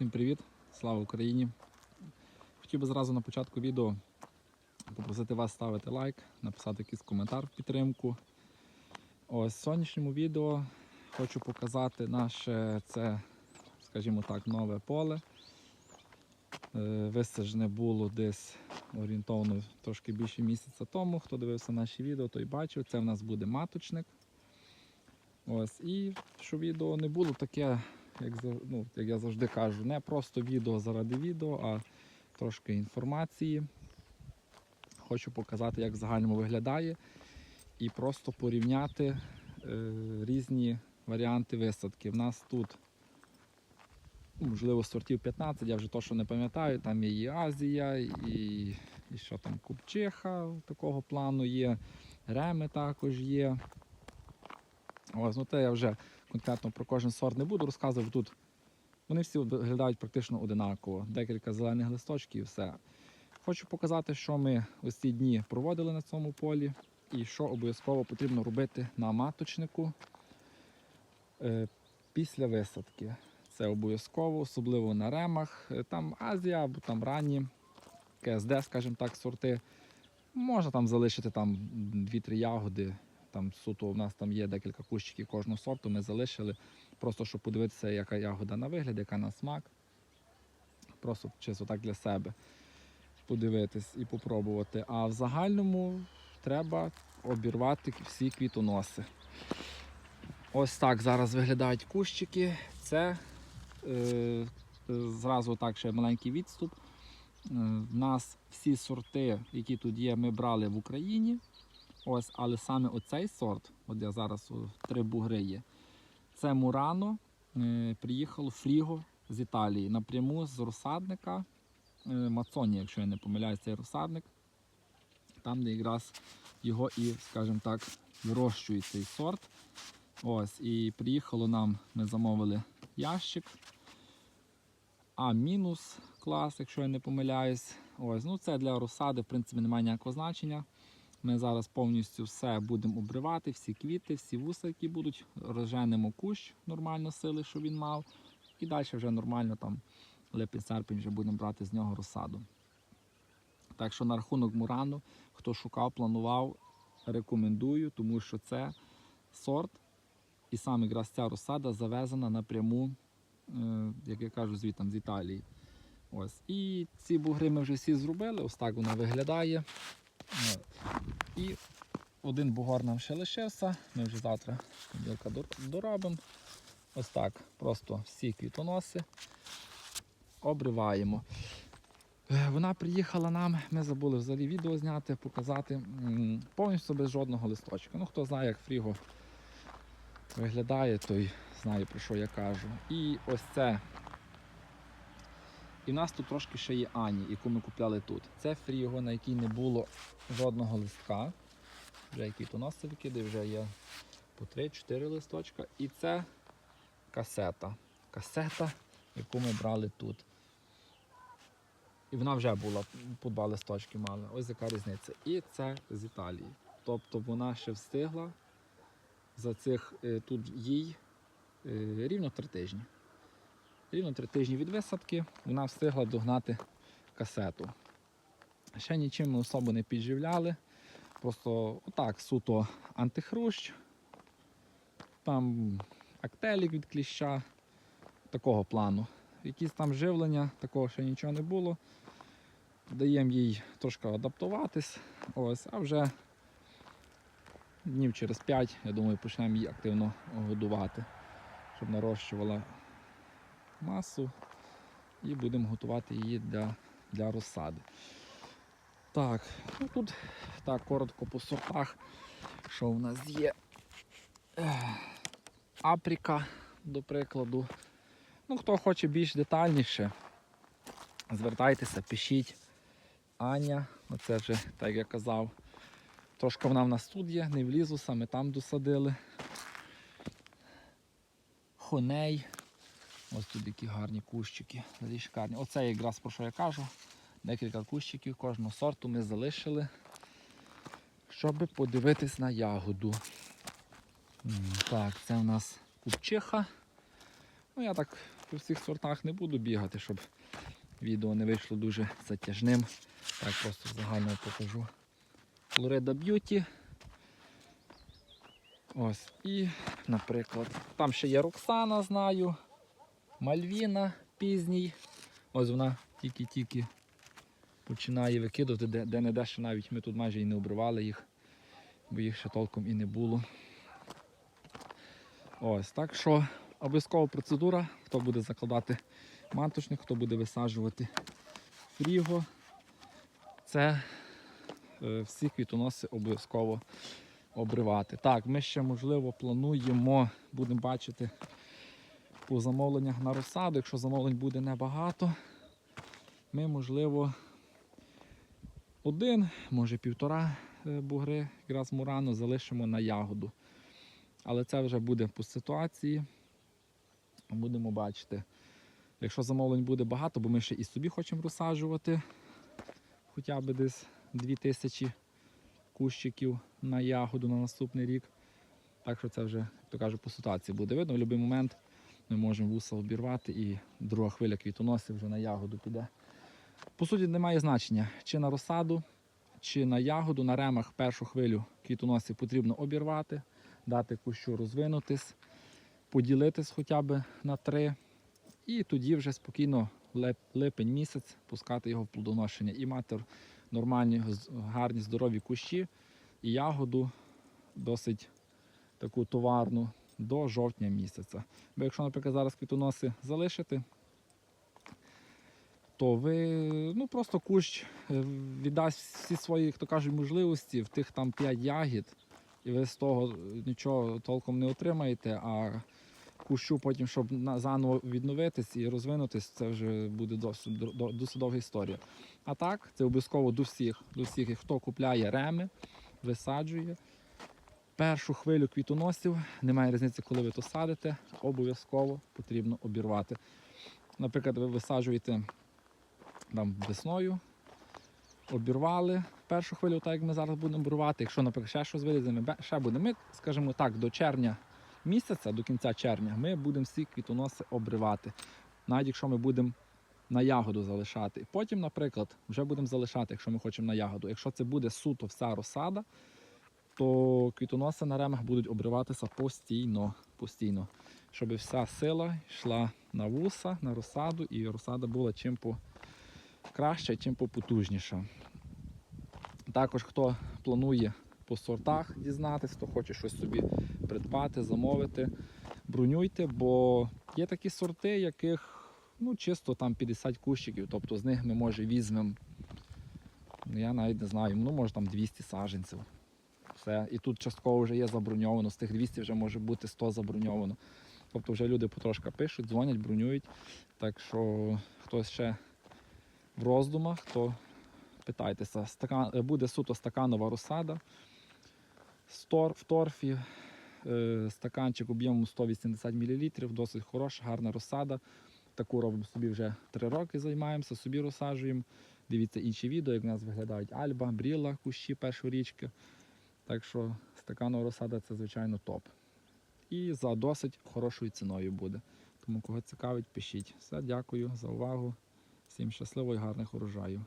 Всім привіт! Слава Україні! Хотів би зразу на початку відео попросити вас ставити лайк, написати якийсь коментар в підтримку. Ось в сьогоднішньому відео хочу показати наше це, скажімо так, нове поле. Е, Висаджене було десь орієнтовно трошки більше місяця тому. Хто дивився наші відео, той бачив. Це в нас буде маточник. Ось, і щоб відео не було таке, як, ну, як я завжди кажу, не просто відео заради відео, а трошки інформації. Хочу показати, як в загальному виглядає, і просто порівняти е, різні варіанти висадки. В нас тут, ну, можливо, сортів 15, я вже точно не пам'ятаю. Там є і Азія, і, і що там, Купчиха такого плану є, Реми також є. Ось, ну те я вже конкретно про кожен сорт не буду розказувати. Тут вони всі виглядають практично одинаково. Декілька зелених листочків і все. Хочу показати, що ми ось ці дні проводили на цьому полі і що обов'язково потрібно робити на маточнику е, після висадки. Це обов'язково, особливо на ремах. Е, Там Азія або там ранні КСД, скажімо так, сорти. Можна там залишити там 2-3 ягоди. Там суто у нас там є декілька кущиків кожного сорту. Ми залишили, просто щоб подивитися, яка ягода на вигляд, яка на смак. Просто чисто так для себе подивитись і попробувати. А в загальному треба обірвати всі квітоноси. Ось так зараз виглядають кущики. Це е, зразу так ще маленький відступ. Е, В нас всі сорти, які тут є, ми брали в Україні. Ось, але саме оцей сорт, от я зараз о, три бугри є. Це Мурано. Е, приїхало Фріго з Італії напряму з розсадника е, Мацоні, якщо я не помиляюсь, цей розсадник. Там, де якраз його і, скажімо так, вирощують цей сорт. Ось, і приїхало нам, ми замовили ящик. А мінус клас, якщо я не помиляюсь. Ось, ну це для розсади, в принципі, немає ніякого значення. Ми зараз повністю все будемо обривати, всі квіти, всі вуса, які будуть, розженемо кущ нормально сили, що він мав. І далі вже нормально там липень-серпень вже будемо брати з нього розсаду. Так що на рахунок Мурану, хто шукав, планував, рекомендую, тому що це сорт, і саме якраз ця розсада завезена напряму, е, як я кажу, звітом з Італії. Ось. І ці бугри ми вже всі зробили, ось так вона виглядає. І один бугор нам ще лишився. Ми вже завтра з доробимо. Ось так. Просто всі квітоноси обриваємо. Е, Вона приїхала нам, ми забули взагалі відео зняти, показати повністю без жодного листочка. Ну, хто знає, як фріго виглядає, той знає про що я кажу. І ось це. І в нас тут трошки ще є Ані, яку ми купляли тут. Це фріго, на якій не було жодного листка. Вже який то носи викиди, вже є по 3-4 листочка. І це касета. Касета, яку ми брали тут. І вона вже була, по два листочки мала. Ось яка різниця. І це з Італії. Тобто вона ще встигла за цих е, тут їй е, рівно три тижні. Рівно три тижні від висадки вона встигла догнати касету. Ще нічим ми особо не підживляли. Просто отак суто антихрущ, там актелік від кліща, такого плану. Якісь там живлення, такого ще нічого не було. Даємо їй трошки адаптуватись. Ось, а вже днів через 5, я думаю, почнемо її активно годувати, щоб нарощувала масу і будемо готувати її для, для розсади. Так, ну тут так коротко по сортах, що в нас є апріка, до прикладу. Ну, хто хоче більш детальніше, звертайтеся, пишіть. Аня, оце вже, так я казав, трошки вона в нас тут є, не влізу, саме там досадили. Хоней. Ось тут які гарні кущики, шикарні. Оце якраз про що я кажу. Декілька кущиків кожного сорту ми залишили, щоб подивитись на ягоду. Так, це у нас купчиха. Ну, я так по всіх сортах не буду бігати, щоб відео не вийшло дуже затяжним. Так, просто загально покажу. Флорида Б'юті. Ось. І, наприклад, там ще є Роксана, знаю. Мальвіна пізній. Ось вона тільки-тільки починає викидувати, де, де не де ще навіть ми тут майже і не обривали їх, бо їх ще толком і не було. Ось, так що обов'язкова процедура, хто буде закладати маточник, хто буде висаджувати фріго. Це е, всі квітоноси обов'язково обривати. Так, ми ще, можливо, плануємо, будемо бачити по замовленнях на розсаду. Якщо замовлень буде небагато, ми, можливо, один, може півтора е, бугри якраз мурану залишимо на ягоду. Але це вже буде по ситуації. Будемо бачити. Якщо замовлень буде багато, бо ми ще і собі хочемо розсаджувати хоча б десь 2000 кущиків на ягоду на наступний рік. Так що це вже, як то кажу, по ситуації буде видно. В будь-який момент ми можемо вуса обірвати і друга хвиля квітоносів вже на ягоду піде. По суті, немає значення, чи на розсаду, чи на ягоду. На ремах першу хвилю квітоносів потрібно обірвати, дати кущу розвинутись, поділитись хоча б на три. І тоді вже спокійно липень місяць пускати його в плодоношення і мати нормальні, гарні, здорові кущі і ягоду досить таку товарну до жовтня місяця. Бо якщо, наприклад, зараз квітоноси залишити, то ви ну, просто кущ е, віддасть всі свої, як то кажуть, можливості в тих там 5 ягід, і ви з того нічого толком не отримаєте, а кущу потім, щоб заново відновитись і розвинутись, це вже буде досить, досить довга історія. А так, це обов'язково до всіх, до всіх, хто купляє реми, висаджує. Першу хвилю квітоносів, немає різниці, коли ви то садите, обов'язково потрібно обірвати. Наприклад, ви висаджуєте там, весною, обірвали першу хвилю, так як ми зараз будемо обірвати. Якщо, наприклад, ще щось вилізе, ми ще будемо. Ми, скажімо так, до червня місяця, до кінця червня, ми будемо всі квітоноси обривати. Навіть якщо ми будемо на ягоду залишати. Потім, наприклад, вже будемо залишати, якщо ми хочемо на ягоду. Якщо це буде суто вся розсада, то квітоноси на ремах будуть обриватися постійно, постійно, щоб вся сила йшла на вуса, на розсаду, і розсада була чим краще, чим попотужніша. Також хто планує по сортах дізнатися, хто хоче щось собі придбати, замовити, бронюйте, бо є такі сорти, яких ну, чисто там 50 кущиків, тобто з них ми може візьмемо, ну, я навіть не знаю, ну може там 200 саджанців. Все. І тут частково вже є заброньовано, з тих 200 вже може бути 100 заброньовано. Тобто вже люди потрошка пишуть, дзвонять, бронюють. Так що хтось ще в роздумах, то питайтеся. Стакан, буде суто стаканова розсада. В торфі. Е, стаканчик об'ємом 180 мл, досить хороша, гарна розсада. Таку робимо собі вже 3 роки займаємося, собі розсаджуємо. Дивіться інші відео, як в нас виглядають Альба, Бріла, кущі першорічки. Так що стаканова розсада це, звичайно, топ. І за досить хорошою ціною буде. Тому кого цікавить, пишіть. Все, дякую за увагу. Всім щасливо і гарних урожаю.